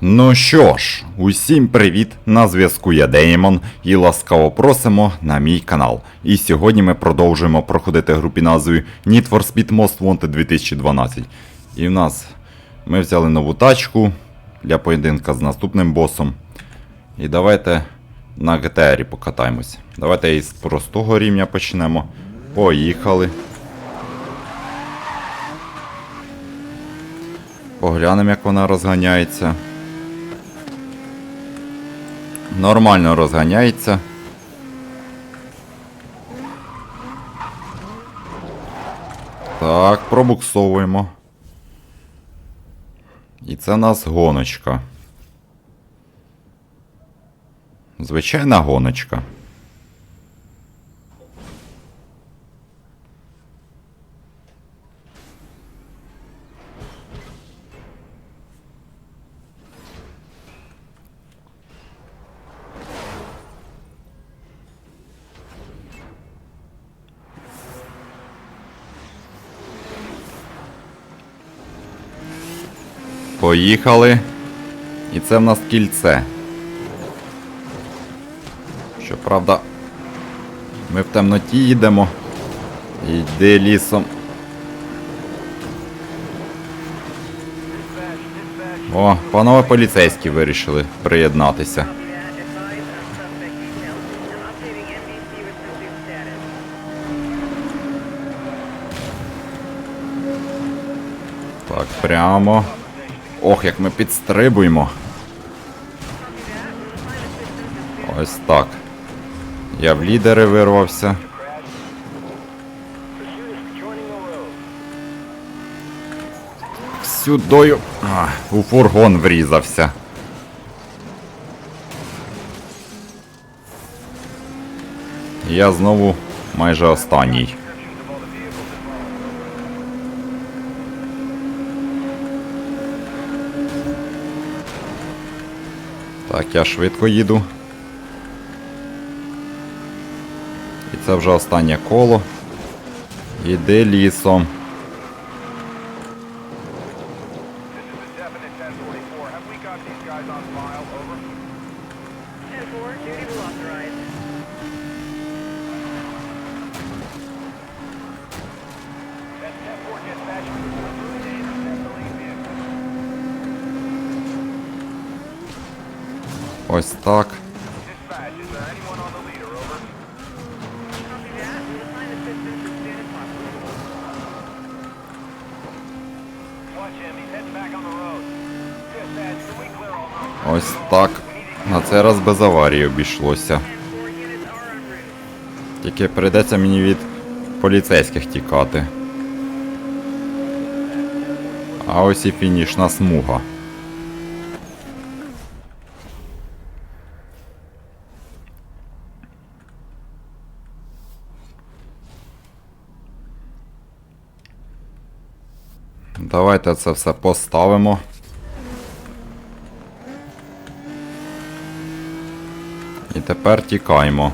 Ну що ж, усім привіт! На зв'язку я Деймон і ласкаво просимо на мій канал. І сьогодні ми продовжуємо проходити гру під назвою Need for Speed Most Wanted 2012. І в нас ми взяли нову тачку для поєдинка з наступним босом. І давайте на ГТРі покатаємось. Давайте із простого рівня почнемо. Поїхали. Поглянемо, як вона розганяється. Нормально розганяється. Так, пробуксовуємо. І це в нас гоночка. Звичайна гоночка. Поїхали. І це в нас кільце. Щоправда, ми в темноті їдемо. Йди лісом. О, панове поліцейські вирішили приєднатися. Так, прямо. Ох, як ми підстрибуємо. Ось так. Я в лідери вирвався. Сюдою. А, у фургон врізався. Я знову майже останній. Так, я швидко їду. І це вже останнє коло. Іди лісом. All roads? Ось так. На цей раз без аварії обійшлося. 10-4 units are en route. Тільки прийдеться мені від поліцейських тікати. А ось і фінішна смуга. Давайте це все поставимо. І тепер тікаємо.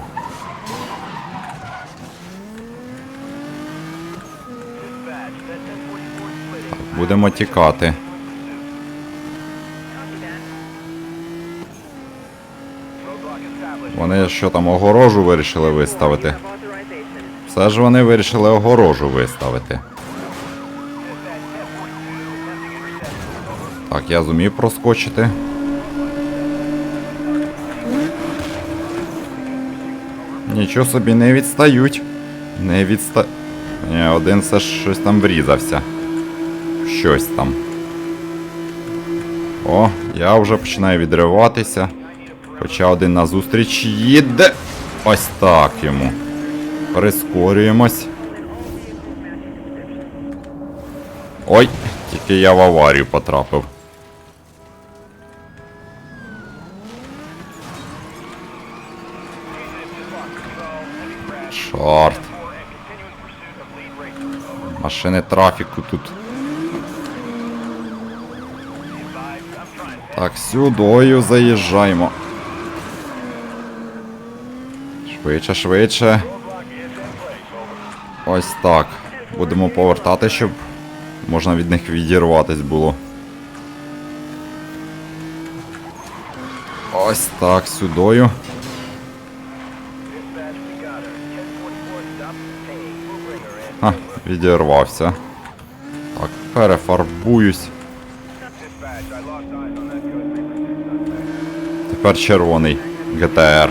Dispatch, that 1044 split. Будемо тікати. Вони що там огорожу вирішили виставити? Все ж вони вирішили огорожу виставити. Так, я зумів проскочити. Нічого собі не відстають. Не відста... Ні, один все ж щось там врізався. Щось там. О, я вже починаю відриватися. Хоча один назустріч їде. Ось так йому. Прискорюємось. Ой, тільки я в аварію потрапив. Чорт. Машини трафіку тут. Так, сюдою заїжджаємо. Швидше, швидше. Ось так. Будемо повертати, щоб можна від них відірватись було. Ось так, сюдою. Відірвався. Так, перефарбуюсь. Тепер червоний ГТР.